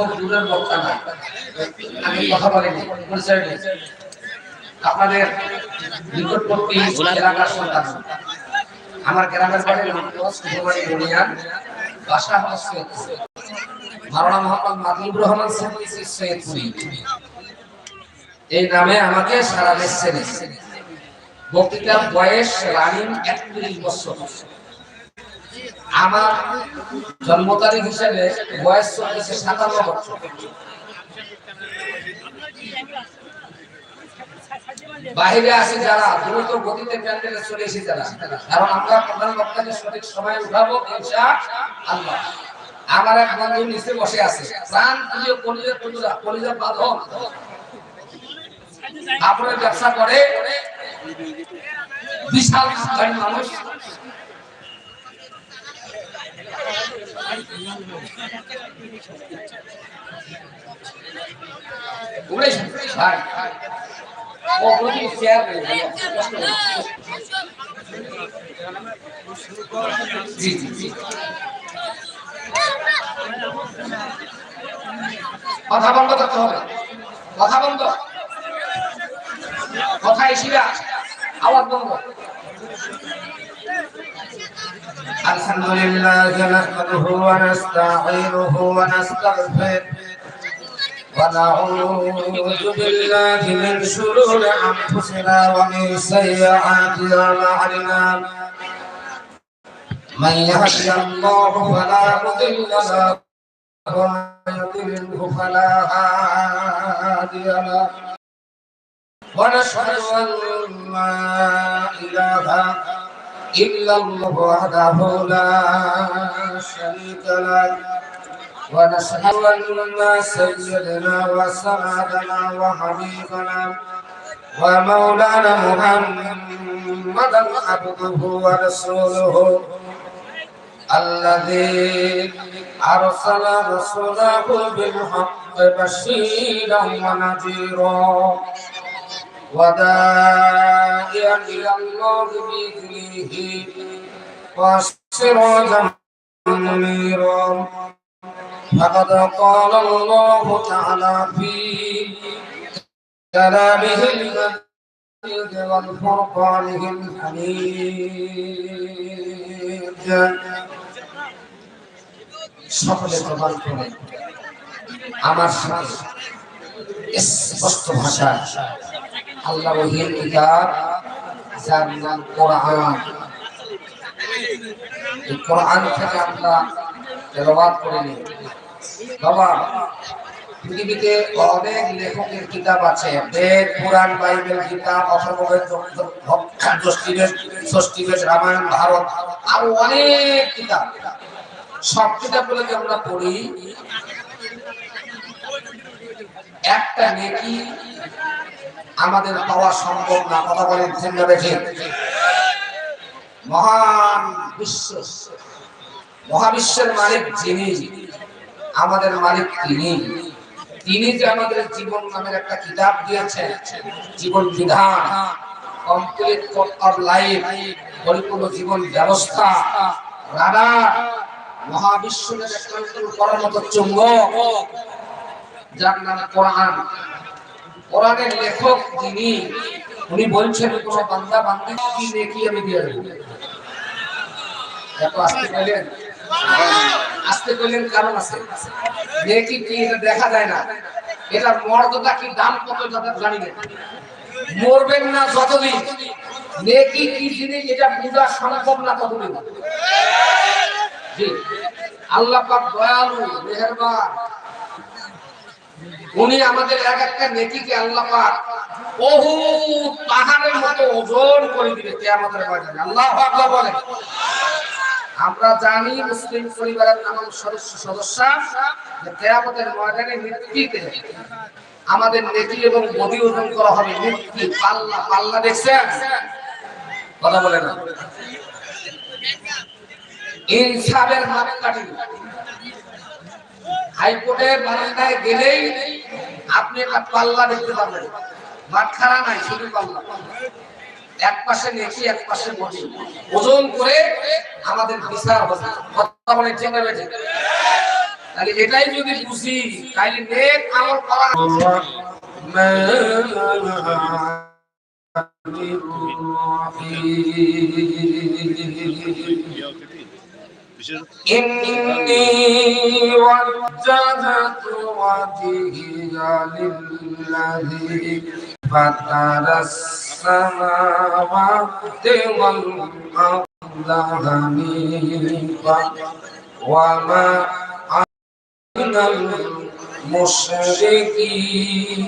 খুব দূরের বক্তা না আমি কথা বলিনি পরিচয় নেই আপনাদের নিকটবর্তী এলাকার সন্তান। আমার গ্রামের বাড়ি সৈয়দপুর। মাওলানা মোহাম্মদ মাদুর রহমান সৈয়দপুরি। এই নামে আমাকে সারা দেশ চেনে বক্তৃতার বয়স রানিং একত্রিশ বছর। আমার জন্ম তারিখ হিসেবে বয়স চলতেছে সাতান্ন বছর। বাহিরে আসে যারা, দ্রুত গতিতে প্যান্ডেলে চলে এসে যারা। কারণ আমরা প্রধান বক্তাকে সঠিক সময় উঠাবো আল্লাহ। আমার এক বন্ধু নিচে বসে আছে। প্রাণ প্রিয় কলিজার বন্ধুরা, কলিজার বাঁধন। আপনার ব্যবসা করে, বিশাল মানুষ। কথা বন্ধ করতে হবে। কথা বন্ধ। কথা এসিরা আওয়াজ বন্ধ। الحمد لله نحمده ونستعينه ونستغفره ونعوذ بالله من شرور انفسنا ومن سيئات اعمالنا من يهدي الله فلا مضل له ومن يضلله فلا هادي له ونشهد ان لا اله إلا الله وحده لا شريك له ونشهد أن سيدنا وسندنا وحبيبنا ومولانا محمدا عبده ورسوله الذي أرسل رسوله بالحق بشيرا ونذيرا وداعيا إلى الله بإذنه وسراجا منيرا فقد قال الله تعالى في كلامه المجيد والفرقانه الحميد সকলে প্রমাণ করে আমার সাথে স্পষ্ট ভাষা আল্লাহ রহির কিতাব যার নাম কোরআন। এই কোরআন থেকে আমরা তেলাওয়াত করে নিই বাবা, পৃথিবীতে অনেক লেখকের কিতাব আছে। বেদ পুরাণ বাইবেল, গীতা, অথর্ববেদ ষষ্ঠীবেদ ষষ্ঠীবেদ রামায়ণ, ভারত, আরও অনেক কিতাব। সব কিতাবগুলোকে আমরা পড়ি। একটা নেকি আমাদের পাওয়া সম্ভব না। কথা বলেন চিন্তা দেখে মহান বিশ্ব, মহাবিশ্বের মালিক যিনি, আমাদের মালিক তিনি। তিনি যে আমাদের জীবন নামের একটা কিতাব দিয়েছেন, জীবন বিধান কমপ্লিট অফ লাইফ পরিপূর্ণ জীবন ব্যবস্থা রাডার মহাবিশ্বের একটা করার মতো চুম্বক, যার নাম কোরআন। কোরআনের লেখক যিনি, উনি বলছেন কোন বান্দা, বান্দি, কি নেকি আমি দিয়ে দেবো? এত আসতে কইলেন আসতে কইলেন কারণ আছে। নেকি কি এটা দেখা যায় না। এটার মর্যাদা কি, দাম কত এটা জানি না। মরবেন না যতদিন। নেকি কি জিনিস, এটা বোঝা সম্ভব না ততদিন। জি। আল্লাহ পাক দয়ালু, মেহেরবান। উনি আমাদের এক একটা নেকিকে আল্লাহ পাক বহু পাহাড়ের মতো ওজন করে দিবে কিয়ামতের ময়দানে। আল্লাহ আকবার বলে আমরা জানি মুসলিম পরিবারের নাম সদস্য সদস্য যে কিয়ামতের ময়দানে মৃত্যুতে আমাদের নেকি এবং বদি ওজন করা হবে। মৃত্যু পাল্লা পাল্লা দেখছেন? কথা বলে না। ইনসাফের মাপকাঠি। হাইকোর্টের বারান্দায় গেলেই আপনি একটা পাল্লা দেখতে পাবেন মাঠখানা নাই, শুধু পাল্লা। এক পাশে নেকি, এক পাশে বডি ওজন করে আমাদের বিচার হবে। কথা বলে ঠিক বেঠে তাহলে এটাই যদি বুঝি, তাহলে নেক আমল করা إني وجهت وجهي للذي فطر السماوات والأرض حنيفا وما أنا المشركين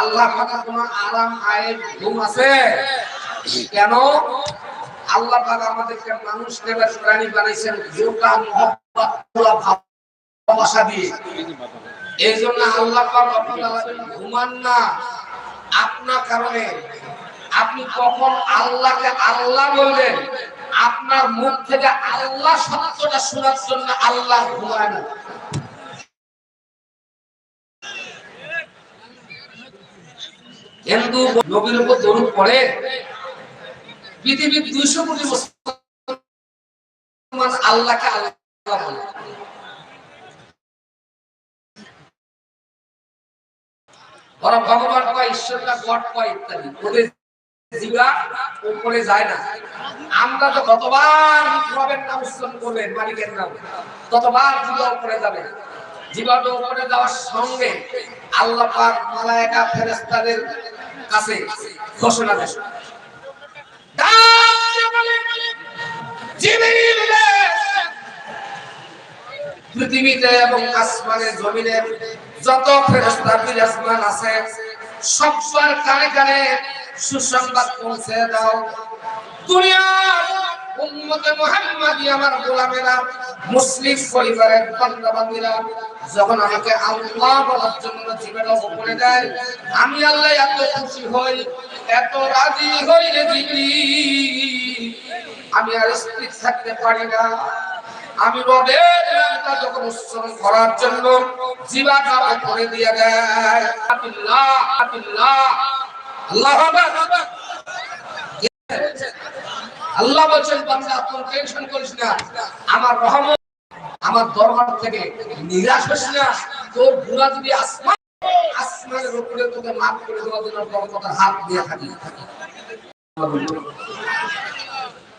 আল্লাহ পাকের কোনো আরাম, আয়ের ঘুম আছে? কেন? আল্লাহ পাক আমাদেরকে মানুষ নেবার প্রাণী বানাইছেন ভালোবাসা দিয়ে। এই জন্য আল্লাহ ঘুমান না। আপনার কারণে আপনি কখন আল্লাহকে আল্লাহ বলবেন, আপনার মুখ থেকে আল্লাহ শব্দটা শোনার জন্য আল্লাহ ঘুমায় না। হিন্দু নবীর উপর দরুদ পড়ে, পৃথিবীর দুইশো কোটি মুসলমান আল্লাহকে আল্লাহ বলে। ওরা ভগবান কয় ঈশ্বরটা গড কয় ইত্যাদি। ওদের জিবা উপরে যায় না। আমরা তো কতবার রবের নাম উচ্চারণ করবেন মালিকের নাম। ততবার জিবা উপরে যাবে। জীবাটা উপরে যাওয়ার সঙ্গে আল্লাহ পাক মালায়েকা ফেরেশতাদের কাছে ঘোষণা রে, পৃথিবীতে এবং জমিনে যত ফেরস্তা বিরাজমান আছে সবার কানে কানে সুসংবাদ পৌঁছে দাও। দুনিয়ার মুসলিম পরিবারের যখন আমাকে আল্লাহ দেয় আমি আল্লাহ এত খুশি হই এত রাজি হই আমি আর স্থির থাকতে পারি না আমি রবের নামটা যখন উচ্চারণ করার জন্য জিবাটা উপরে দিয়ে দেয় আবিল্লাহ আবিল্লাহ আল্লাহ আকবার আল্লাহ বলছেন, বান্দা, তোর টেনশন করিস না। আমার রহমত, আমার দরবার থেকে নিরাশ হস না। তোর গুণা যদি আসমান, আসমানের উপরে তোকে মাফ করে দেওয়ার জন্য বরকতের হাত দিয়ে থাকি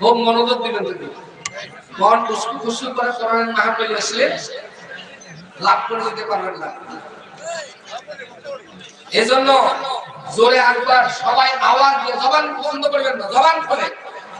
খুব মনোযোগ দিবেন তুমি মন খুশি খুশি করে কোরআনের মাহফিলে আসলে লাভ করে দিতে পারবেন না। এজন্য জোরে একবার সবাই আওয়াজ দিয়ে জবান বন্ধ করবেন না, জবান খোলে